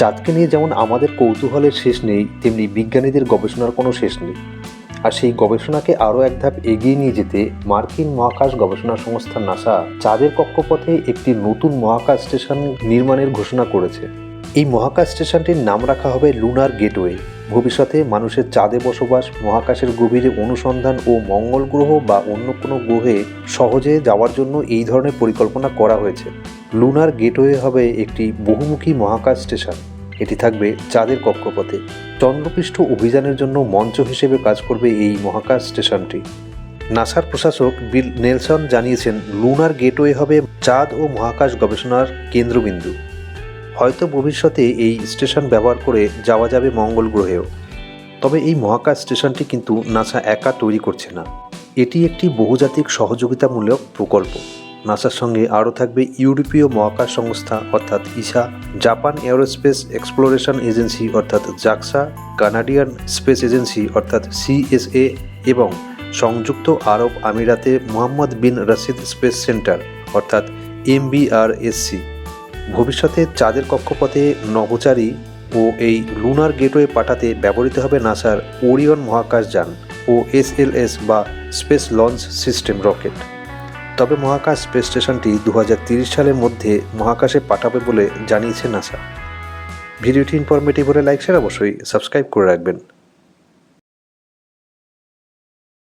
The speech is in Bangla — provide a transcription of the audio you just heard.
চাঁদকে নিয়ে যেমন আমাদের কৌতূহলের শেষ নেই, তেমনি বিজ্ঞানীদের গবেষণার কোনো শেষ নেই। আর সেই গবেষণাকে আরও এক ধাপ এগিয়ে নিয়ে যেতে মার্কিন মহাকাশ গবেষণা সংস্থা নাসা চাঁদের কক্ষপথে একটি নতুন মহাকাশ স্টেশন নির্মাণের ঘোষণা করেছে। এই মহাকাশ স্টেশনটির নাম রাখা হবে লুনার গেটওয়ে। ভবিষ্যতে মানুষের চাঁদে বসবাস, মহাকাশের গভীরে অনুসন্ধান ও মঙ্গল গ্রহ বা অন্য কোনো গ্রহে সহজে যাওয়ার জন্য এই ধরনের পরিকল্পনা করা হয়েছে। লুনার গেটওয়ে হবে একটি বহুমুখী মহাকাশ স্টেশন। এটি থাকবে চাঁদের কক্ষপথে। চন্দ্রপৃষ্ঠ অভিযানের জন্য মঞ্চ হিসেবে কাজ করবে এই মহাকাশ স্টেশনটি। নাসার প্রশাসক বিল নেলসন জানিয়েছেন, লুনার গেটওয়ে হবে চাঁদ ও মহাকাশ গবেষণার কেন্দ্রবিন্দু। হয়তো ভবিষ্যতে এই স্টেশন ব্যবহার করে যাওয়া যাবে মঙ্গল গ্রহেও। তবে এই মহাকাশ স্টেশনটি কিন্তু নাসা একা তৈরি করছে না। এটি একটি বহুজাতিক সহযোগিতামূলক প্রকল্প। নাসার সঙ্গে আরও থাকবে ইউরোপীয় মহাকাশ সংস্থা অর্থাৎ ESA, Japan aerospace exploration agency অর্থাৎ জাকসা, কানাডিয়ান স্পেস এজেন্সি অর্থাৎ সিএসএ এবং সংযুক্ত আরব আমিরাতে Mohammed bin Rashid space centre অর্থাৎ এমবিআরএসসি। ভবিষ্যতে চাঁদের কক্ষপথে নভোচারী ও এই লুনার গেটওয়ে পাঠাতে ব্যবহৃত হবে নাসার ওরিয়ন মহাকাশযান ও এসএলএস বা স্পেস লঞ্চ সিস্টেম রকেট। তবে মহাকাশ স্পেস স্টেশনটি দু সালের মধ্যে মহাকাশে পাঠাবে বলে জানিয়েছে নাসা। ভিডিওটি ইনফরমেটিভ হলে লাইক শেয়ার অবশ্যই সাবস্ক্রাইব করে রাখবেন।